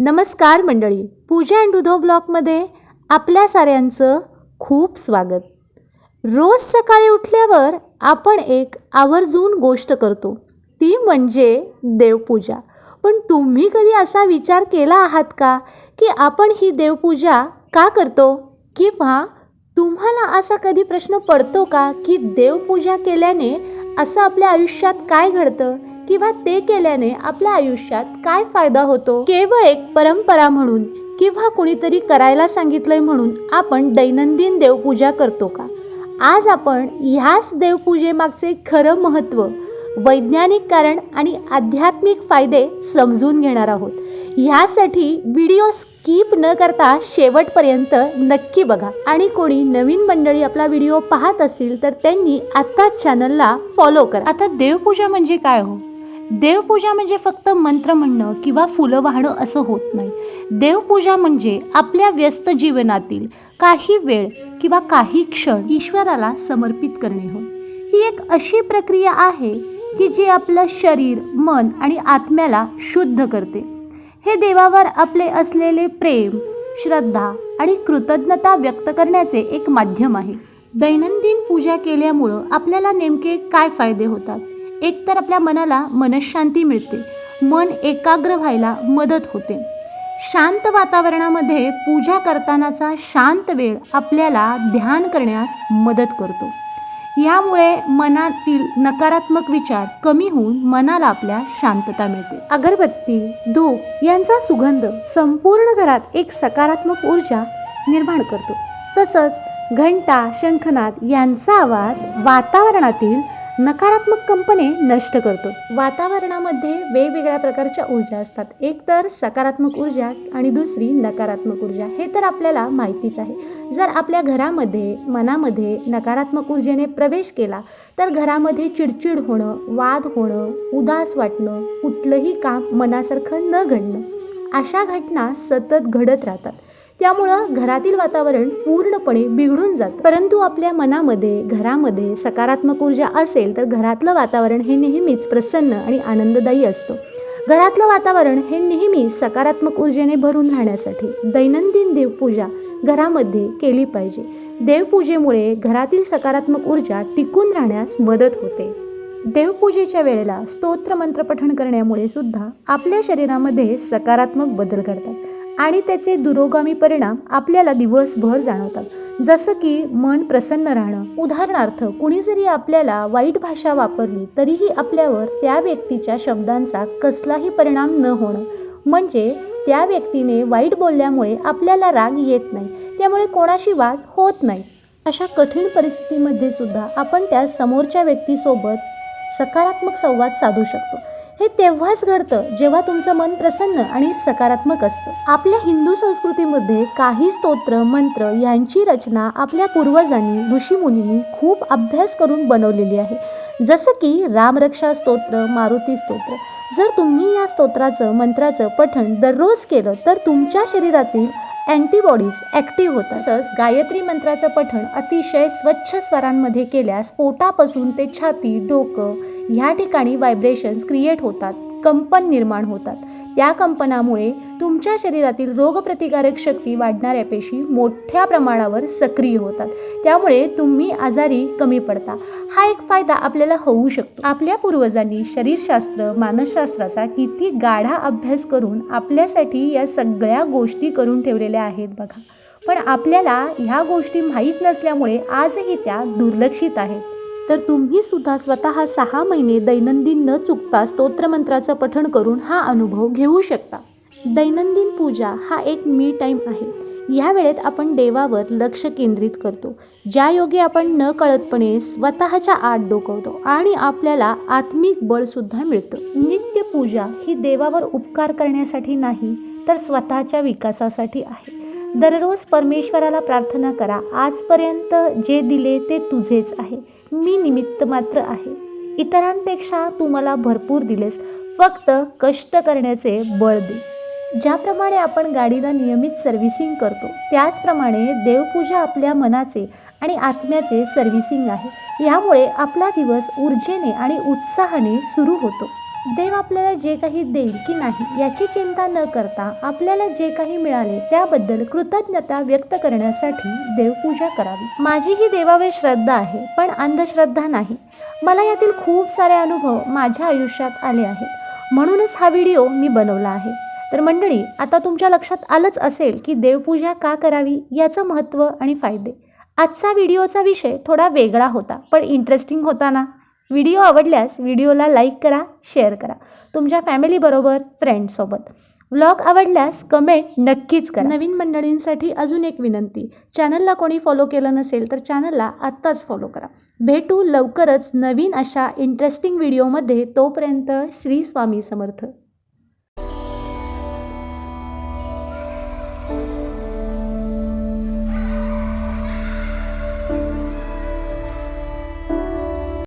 नमस्कार मंडळी पूजा अँड रुधो ब्लॉगमध्ये आपल्या साऱ्यांचं खूप स्वागत. रोज सकाळी उठल्यावर आपण एक आवर्जून गोष्ट करतो. ती म्हणजे देवपूजा. पण तुम्ही कधी असा विचार केला आहात का की आपण ही देवपूजा का करतो? किंवा तुम्हाला असा कधी प्रश्न पडतो का की देवपूजा केल्याने असं आपल्या आयुष्यात काय घडतं? किंवा ते केल्याने आपल्या आयुष्यात काय फायदा होतो? केवळ एक परंपरा म्हणून किंवा कुणीतरी करायला सांगितलंय म्हणून आपण दैनंदिन देवपूजा करतो का? आज आपण ह्याच देवपूजेमागचे खरं महत्त्व वैज्ञानिक कारण आणि आध्यात्मिक फायदे समजून घेणार आहोत. ह्यासाठी व्हिडिओ स्किप न करता शेवटपर्यंत नक्की बघा. आणि कोणी नवीन मंडळी आपला व्हिडिओ पाहत असतील तर त्यांनी आत्ताच चॅनलला फॉलो करा. आता देवपूजा म्हणजे काय हो? देवपूजा म्हणजे फक्त मंत्र म्हणणं किंवा फुलं वाहणं असं होत नाही. देवपूजा म्हणजे आपल्या व्यस्त जीवनातील काही वेळ किंवा काही क्षण ईश्वराला समर्पित करणे होय. ही एक अशी प्रक्रिया आहे की जी आपलं शरीर मन आणि आत्म्याला शुद्ध करते. हे देवावर आपले असलेले प्रेम श्रद्धा आणि कृतज्ञता व्यक्त करण्याचे एक माध्यम आहे. दैनंदिन पूजा केल्यामुळं आपल्याला नेमके काय फायदे होतात? एकतर आपल्या मनाला मनशांती मिळते. मन एकाग्र व्हायला मदत होते. शांत वातावरणामध्ये पूजा करतानाचा शांत वेळ आपल्याला ध्यान करण्यास मदत करतो. यामुळे मनातील नकारात्मक विचार कमी होऊन मनाला आपल्या शांतता मिळते. अगरबत्ती धूप यांचा सुगंध संपूर्ण घरात एक सकारात्मक ऊर्जा निर्माण करतो. तसंच घंटा शंखनाद यांचा आवाज वातावरणातील नकारात्मक कंपने नष्ट करतो. वातावरणामध्ये वेगवेगळ्या प्रकारच्या ऊर्जा असतात. एक तर सकारात्मक ऊर्जा आणि दुसरी नकारात्मक ऊर्जा. हे तर आपल्याला माहितीच आहे. जर आपल्या घरामध्ये मनामध्ये नकारात्मक ऊर्जेने प्रवेश केला तर घरामध्ये चिडचिड होणं वाद होणं उदास वाटणं कुठलंही काम मनासारखं न घडणं अशा घटना सतत घडत राहतात. त्यामुळं घरातील वातावरण पूर्णपणे बिघडून जातं. परंतु आपल्या मनामध्ये घरामध्ये सकारात्मक ऊर्जा असेल तर घरातलं वातावरण हे नेहमीच प्रसन्न आणि आनंददायी असतं. घरातलं वातावरण हे नेहमी सकारात्मक ऊर्जेने भरून राहण्यासाठी दैनंदिन देवपूजा घरामध्ये केली पाहिजे. देवपूजेमुळे घरातील सकारात्मक ऊर्जा टिकून राहण्यास मदत होते. देवपूजेच्या वेळेला स्तोत्र मंत्र पठण करण्यामुळे सुद्धा आपल्या शरीरामध्ये सकारात्मक बदल घडतात. आणि त्याचे दुरोगामी परिणाम आपल्याला दिवसभर जाणवतात. जसं की मन प्रसन्न राहणं. उदाहरणार्थ कुणी जरी आपल्याला वाईट भाषा वापरली तरीही आपल्यावर त्या व्यक्तीच्या शब्दांचा कसलाही परिणाम न होणं. म्हणजे त्या व्यक्तीने वाईट बोलल्यामुळे आपल्याला राग येत नाही. त्यामुळे कोणाशी वाद होत नाही. अशा कठीण परिस्थितीमध्ये सुद्धा आपण त्या समोरच्या व्यक्तीसोबत सकारात्मक संवाद साधू शकतो. हे तेव्हाच घडतं जेव्हा तुमचं मन प्रसन्न आणि सकारात्मक असतं. आपल्या हिंदू संस्कृतीमध्ये काही स्तोत्र मंत्र यांची रचना आपल्या पूर्वजांनी ऋषीमुनींनी खूप अभ्यास करून बनवलेली आहे. जसं की रामरक्षा स्तोत्र मारुती स्तोत्र. जर तुम्ही या स्तोत्राचं मंत्राचं पठण दररोज केलं तर तुमच्या शरीरातील अँटीबॉडीज ॲक्टिव्ह होतात. तसंच गायत्री मंत्राचं पठण अतिशय स्वच्छ स्वरांमध्ये केल्यास पोटापासून ते छाती डोकं ह्या ठिकाणी व्हायब्रेशन्स क्रिएट होतात. कंपन निर्माण होतात. त्या कंपनामुळे तुमच्या शरीरातील रोगप्रतिकारक शक्ती वाढणाऱ्या पेशी मोठ्या प्रमाणावर सक्रिय होतात. त्यामुळे तुम्ही आजारी कमी पडता. हा एक फायदा आपल्याला होऊ शकतो. आपल्या पूर्वजांनी शरीरशास्त्र मानसशास्त्राचा किती गाढा अभ्यास करून आपल्यासाठी या सगळ्या गोष्टी करून ठेवलेल्या आहेत बघा. पण आपल्याला ह्या गोष्टी माहीत नसल्यामुळे आजही त्या दुर्लक्षित आहेत. तर तुम्ही सुद्धा स्वतः सहा महिने दैनंदिन न चुकता स्तोत्रमंत्राचं पठण करून हा अनुभव घेऊ शकता. दैनंदिन पूजा हा एक मी टाईम आहे. या वेळेत आपण देवावर लक्ष केंद्रित करतो. ज्या योगे आपण न कळतपणे स्वतःच्या आत डोकवतो आणि आपल्याला आत्मिक बळसुद्धा मिळतं. नित्यपूजा ही देवावर उपकार करण्यासाठी नाही तर स्वतःच्या विकासासाठी आहे. दररोज परमेश्वराला प्रार्थना करा आजपर्यंत जे दिले ते तुझेच आहे. मी निमित्त मात्र आहे. इतरांपेक्षा तू मला भरपूर दिलेस. फक्त कष्ट करण्याचे बळ दे. ज्याप्रमाणे आपण गाडीला नियमित सर्व्हिसिंग करतो त्याचप्रमाणे देवपूजा आपल्या मनाचे आणि आत्म्याचे सर्व्हिसिंग आहे. यामुळे आपला दिवस ऊर्जेने आणि उत्साहाने सुरू होतो. देव आपल्याला जे काही देईल की नाही याची चिंता न करता आपल्याला जे काही मिळाले त्याबद्दल कृतज्ञता व्यक्त करण्यासाठी देवपूजा करावी. माझी ही देवावर श्रद्धा आहे पण अंधश्रद्धा नाही. मला यातील खूप सारे अनुभव माझ्या आयुष्यात आले आहेत. म्हणूनच हा व्हिडिओ मी बनवला आहे. तर मंडळी आता तुमच्या लक्षात आलंच असेल की देवपूजा का करावी याचं महत्त्व आणि फायदे. आजचा व्हिडिओचा विषय थोडा वेगळा होता पण इंटरेस्टिंग होता ना? व्हिडिओ आवडल्यास व्हिडिओला लाईक करा शेअर करा. तुमच्या फॅमिलीबरोबर फ्रेंडसोबत व्लॉग आवडल्यास कमेंट नक्कीच करा. नवीन मंडळींसाठी अजून एक विनंती चॅनलला कोणी फॉलो केलं नसेल तर चॅनलला आत्ताच फॉलो करा. भेटू लवकरच नवीन अशा इंटरेस्टिंग व्हिडिओमध्ये तोपर्यंत श्री स्वामी समर्थ.